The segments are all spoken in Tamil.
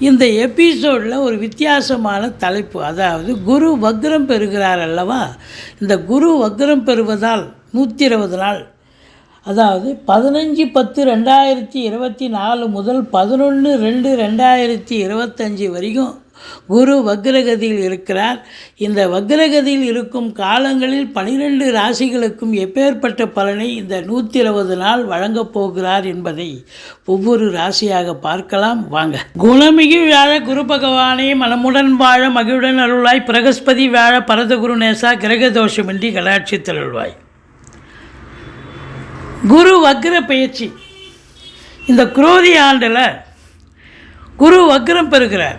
இந்த எபிசோடில் ஒரு வித்தியாசமான தலைப்பு. அதாவது குரு வக்ரம் பெறுகிறார் அல்லவா? இந்த குரு வக்ரம் பெறுவதால் நூற்றி இருபது நாள். அதாவது பதினஞ்சு பத்து ரெண்டாயிரத்தி இருபத்தி நாலு முதல் பதினொன்று ரெண்டு ரெண்டாயிரத்தி இருபத்தஞ்சி வரைக்கும் குரு வக்ரகதியில் இருக்கிறார். இந்த வக்ரகதியில் இருக்கும் காலங்களில் பனிரெண்டு ராசிகளுக்கும் எப்பேற்பட்ட பலனை இந்த நூற்றி இருபது நாள் வழங்கப் போகிறார் என்பதை ஒவ்வொரு ராசியாக பார்க்கலாம். வாங்க. குணமிகு வியாழ குரு பகவானே மனமுடன் வாழ மகிழுடன் அருளாய் பிரகஸ்பதி வியாழ பரதகுரு நேசா கிரக தோஷமின்றி கலாட்சி தருள்வாய். குரு வக்ர பயிற்சி. இந்த குரோதி ஆண்டில் குரு வக்ரம் பெறுகிறார்.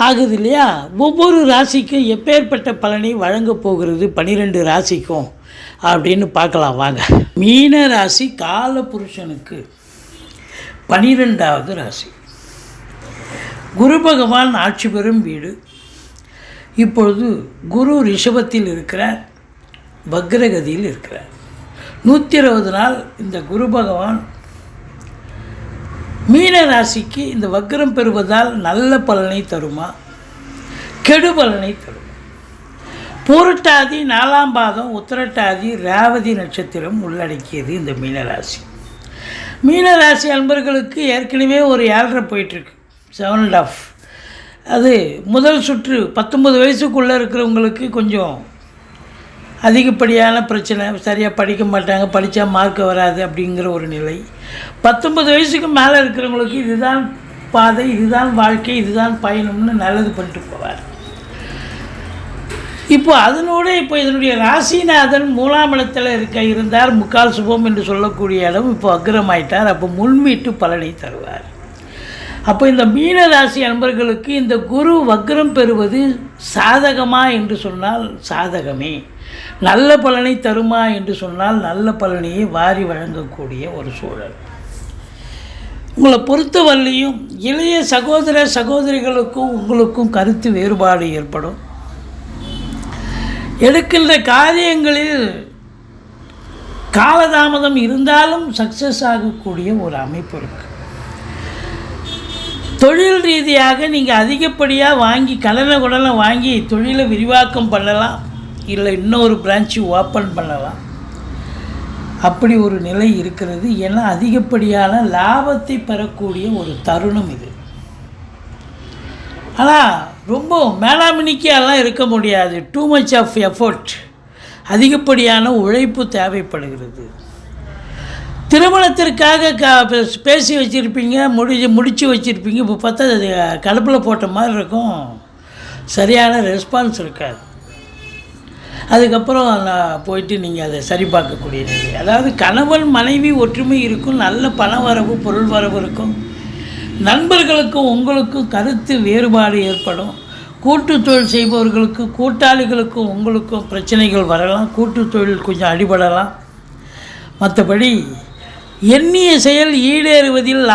ஆகுது இல்லையா? ஒவ்வொரு ராசிக்கும் எப்பேற்பட்ட பலனை வழங்கப் போகிறது? பன்னிரெண்டு ராசிக்கும் அப்படின்னு பார்க்கலாம் வாங்க. மீன ராசி கால புருஷனுக்கு பனிரெண்டாவது ராசி. குரு பகவான் ஆட்சி பெறும் வீடு. இப்பொழுது குரு ரிஷபத்தில் இருக்கிறார் வக்ரகதியில் இருக்கிறார். நூற்றி இருபது நாள் இந்த குரு பகவான் மீன ராசிக்கு இந்த வக்ரம் பெறுவதால் நல்ல பலனை தருமா? கெடு பலனை தருமா? பூரட்டாதி நாலாம் பாதம் உத்திரட்டாதி ரேவதி நட்சத்திரம் உள்ளடக்கியது இந்த மீனராசி. மீனராசி அன்பர்களுக்கு ஏற்கனவே ஒரு ஏழரை போயிட்டுருக்கு. செவன் அண்ட் ஆஃப் அது முதல் சுற்று பத்தொம்பது வயசுக்குள்ளே இருக்கிறவங்களுக்கு கொஞ்சம் அதிகப்படியான பிரச்சனை சரியாக படிக்க மாட்டாங்க படித்தா மார்க் வராது அப்படிங்கிற ஒரு நிலை. பத்தொன்பது வயசுக்கு மேலே இருக்கிறவங்களுக்கு இதுதான் பாதை இதுதான் வாழ்க்கை இதுதான் பயணம்னு நல்லது பண்ணிட்டு போவார். இப்போ அதனோட இப்போ இதனுடைய ராசிநாதன் மூலாம் இடத்துல இருக்க இருந்தார் முக்கால் சுபம் என்று சொல்லக்கூடிய இடம் இப்போ அக்ரமாயிட்டார். அப்போ முன்மீட்டு பலனை தருவார். அப்போ இந்த மீன ராசி அன்பர்களுக்கு இந்த குரு வக்ரம் பெறுவது சாதகமா என்று சொன்னால் சாதகமே. நல்ல பலனை தருமா என்று சொன்னால் நல்ல பலனையை வாரி வழங்கக்கூடிய ஒரு சூழல். உங்களை பொறுத்தவரையும் இளைய சகோதர சகோதரிகளுக்கும் உங்களுக்கும் கருத்து வேறுபாடு ஏற்படும். எடுக்கின்ற காரியங்களில் காலதாமதம் இருந்தாலும் சக்ஸஸ் ஆகக்கூடிய ஒரு அமைப்பு இருக்குது தொழில் ரீதியாக நீங்கள் அதிகப்படியாக வாங்கி கடனை குடனை வாங்கி தொழிலை விரிவாக்கம் பண்ணலாம். இல்லை இன்னொரு பிரான்ச்சு ஓப்பன் பண்ணலாம். அப்படி ஒரு நிலை இருக்கிறது. ஏன்னா அதிகப்படியான லாபத்தை பெறக்கூடிய ஒரு தருணம் இது. ஆனால் ரொம்ப மேலாமினிக்காலாம் இருக்க முடியாது. டூ மச் ஆஃப் எஃபோர்ட் அதிகப்படியான உழைப்பு தேவைப்படுகிறது. திருமணத்திற்காக க பேசி வச்சுருப்பீங்க முடிஞ்சு முடித்து வச்சுருப்பீங்க. இப்போ பார்த்தா அது கடுப்பில் போட்ட மாதிரி இருக்கும். சரியான ரெஸ்பான்ஸ் இருக்காது. அதுக்கப்புறம் நான் போயிட்டு நீங்கள் அதை சரி பார்க்கக்கூடிய நிலை அதாவது கணவன் மனைவி ஒற்றுமை இருக்கும் நல்ல பண வரவு பொருள் வரவு இருக்கும். நண்பர்களுக்கும் உங்களுக்கும் கருத்து வேறுபாடு ஏற்படும். கூட்டு தொழில் செய்பவர்களுக்கு கூட்டாளிகளுக்கும் உங்களுக்கும் பிரச்சனைகள் வரலாம். கூட்டு தொழில் கொஞ்சம் அடிபடலாம். மற்றபடி எண்ணிய செயல் ஈடேறுவதில்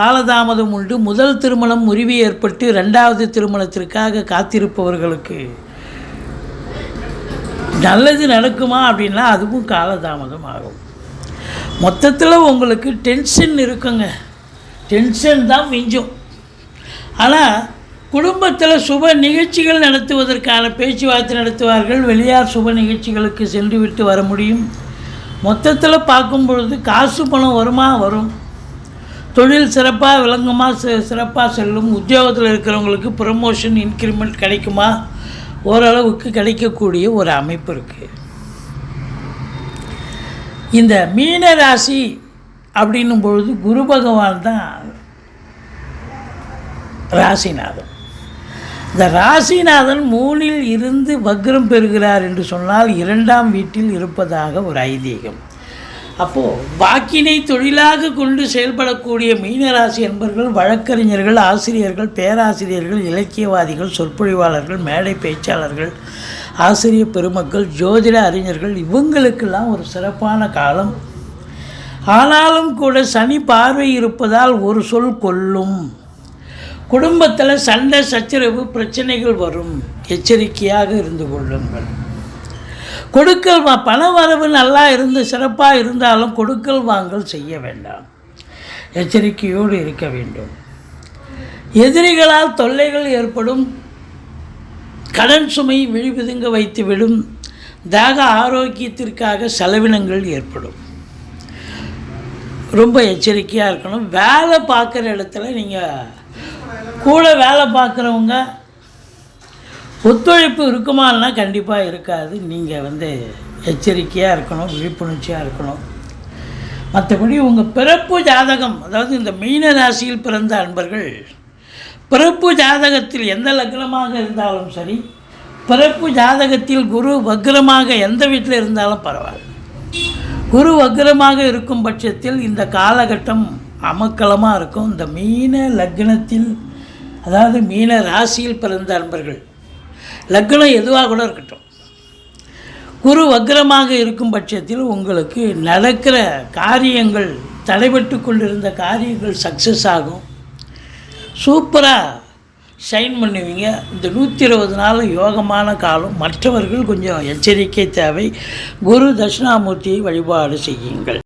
காலதாமதம் உண்டு. முதல் திருமணம் முறிவு ஏற்பட்டு ரெண்டாவது திருமணத்திற்காக காத்திருப்பவர்களுக்கு நல்லது நடக்குமா அப்படின்னா அதுவும் காலதாமதம் ஆகும். மொத்தத்தில் உங்களுக்கு டென்ஷன் இருக்குங்க. டென்ஷன் தான் மிஞ்சும். ஆனால் குடும்பத்தில் சுப நிகழ்ச்சிகள் நடத்துவதற்கான பேச்சுவார்த்தை நடத்துவார்கள். வெளியார் சுப நிகழ்ச்சிகளுக்கு சென்று விட்டு வர முடியும். மொத்தத்தில் பார்க்கும் பொழுது காசு பணம் வருமா? வரும். தொழில் சிறப்பாக விளங்குமா சிறப்பாக செல்லும். உத்தியோகத்தில் இருக்கிறவங்களுக்கு ப்ரமோஷன் இன்க்ரிமெண்ட் கிடைக்குமா? ஓரளவுக்கு கிடைக்கக்கூடிய ஒரு அமைப்பு இருக்குது இந்த மீன ராசி அப்படின்னும் பொழுது குரு பகவான் தான் ராசிநாதன். இந்த ராசிநாதன் மூணில் இருந்து வக்ரம் பெறுகிறார் என்று சொன்னால் இரண்டாம் வீட்டில் இருப்பதாக ஒரு ஐதீகம். அப்போது வாக்கினை தொழிலாக கொண்டு செயல்படக்கூடிய மீனராசி என்பவர்கள் வழக்கறிஞர்கள் ஆசிரியர்கள் பேராசிரியர்கள் இலக்கியவாதிகள் சொற்பொழிவாளர்கள் மேடை பேச்சாளர்கள் ஆசிரியர் பெருமக்கள் ஜோதிட அறிஞர்கள் இவங்களுக்கெல்லாம் ஒரு சிறப்பான காலம். ஆனாலும் கூட சனி பார்வை இருப்பதால் ஒரு சொல் கொல்லும் குடும்பத்தில் சண்டை சச்சரவு பிரச்சனைகள் வரும். எச்சரிக்கையாக இருந்து கொள்ளுங்கள். கொடுக்கல் வா பண வரவு நல்லா இருந்து சிறப்பாக இருந்தாலும் கொடுக்கல் வாங்கல் செய்ய வேண்டாம். எச்சரிக்கையோடு இருக்க வேண்டும். எதிரிகளால் தொல்லைகள் ஏற்படும். கடன் சுமை விழிவிதுங்க வைத்துவிடும் தாக ஆரோக்கியத்திற்காக செலவினங்கள் ஏற்படும். ரொம்ப எச்சரிக்கையாக இருக்கணும். வேலை பார்க்குற இடத்துல நீங்கள் கூட வேலை பார்க்குறவங்க ஒத்துழைப்பு இருக்குமானா கண்டிப்பாக இருக்காது. நீங்கள் வந்து எச்சரிக்கையாக இருக்கணும் விழிப்புணர்ச்சியாக இருக்கணும். மற்றபடி உங்கள் பிறப்பு ஜாதகம் அதாவது இந்த மீன ராசியில் பிறந்த அன்பர்கள் பிறப்பு ஜாதகத்தில் எந்த லக்னமாக இருந்தாலும் சரி பிறப்பு ஜாதகத்தில் குரு வக்ரமாக எந்த வீட்டில் இருந்தாலும் பரவாயில்ல. குரு வக்ரமாக இருக்கும் பட்சத்தில் இந்த காலகட்டம் அமக்கலமாக இருக்கும். இந்த மீன லக்னத்தில் அதாவது மீன ராசியில் பிறந்த அன்பர்கள் லக்னம் எதுவாக கூட இருக்கட்டும். குரு வக்ரமாக இருக்கும் பட்சத்தில் உங்களுக்கு நடக்கிற காரியங்கள் தடைபட்டு கொண்டிருந்த காரியங்கள் சக்ஸஸ் ஆகும். சூப்பராக ஷைன் பண்ணுவீங்க. இந்த நூற்றி இருபது நாள் யோகமான காலம். மற்றவர்கள் கொஞ்சம் எச்சரிக்கை தேவை. குரு தட்சிணாமூர்த்தியை வழிபாடு செய்யுங்கள்.